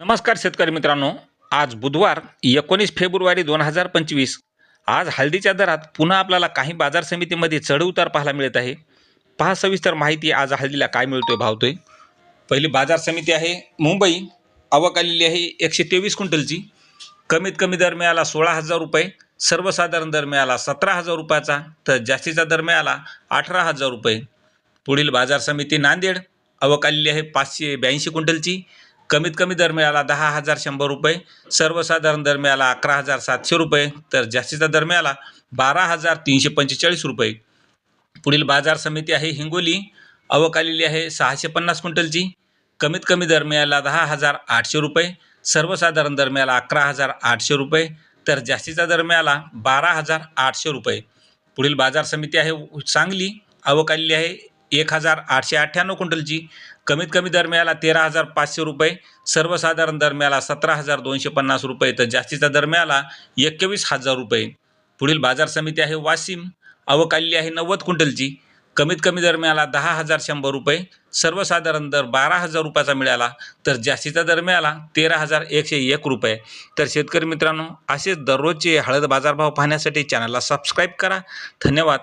नमस्कार शेतकरी मित्रांनो आज बुधवार एकोणीस फेब्रुवारी दोन हजार पंचवीस. आज हळदीच्या दरात पुन्हा आपल्याला काही बाजार समितीमध्ये चढउतार पाहायला मिळत आहे. पहा सविस्तर माहिती आज हळदीला काय मिळतोय भावतोय पहिली बाजार समिती आहे मुंबई आवक आलेली आहे एकशे तेवीस क्विंटलची. कमीत कमी दर मिळाला सोळा हजार रुपये सर्वसाधारण दर मिळाला सतरा हजार रुपयाचा तर जास्तीचा दर मिळाला अठरा हजार रुपये. पुढील बाजार समिती नांदेड आवक आलेली आहे पाचशे ब्याऐंशी क्विंटलची. कमीत कमी दर मिळाला दहा हजार शंभर रुपये सर्वसाधारण दर मिळाला अकरा हजार सातशे रुपये तर जास्तीचा दर मिळाला बारा हजार तीनशे पंचेचाळीस रुपये. पुढील बाजार समिती आहे हिंगोली आवक आलेली आहे सहाशे पन्नास क्विंटलची. कमीत कमी दर मिळाला दहा हजार आठशे रुपये सर्वसाधारण दर मिळाला अकरा हजार आठशे रुपये तर जास्तीचा दर मिळाला बारा हजार आठशे रुपये. पुढील बाजार समिती आहे सांगली आवक आलेली आहे एक हजार आठशे अठ्ठ्याण्णव क्विंटलची. कमीत कमी दर मिळाला तेरा हजार पाचशे रुपये. सर्वसाधारण दर मिळाला सतरा हजार दोनशे पन्नास रुपये. तर जास्तीचा दर मिळाला एकवीस हजार रुपये. पुढील बाजार समिती आहे वाशिम. अवकाली आहे नव्वद क्विंटलची. कमीत कमी दर मिळाला दहा हजार शंभर रुपये. सर्वसाधारण दर बारा हजार रुपयाचा मिळाला. तर जास्तीचा दर मिळाला तेरा हजार एकशे एक रुपये. तर शेतकरी मित्रांनो असेच दररोजचे हळद बाजारभाव पाहण्यासाठी चॅनलला सबस्क्राईब करा. धन्यवाद.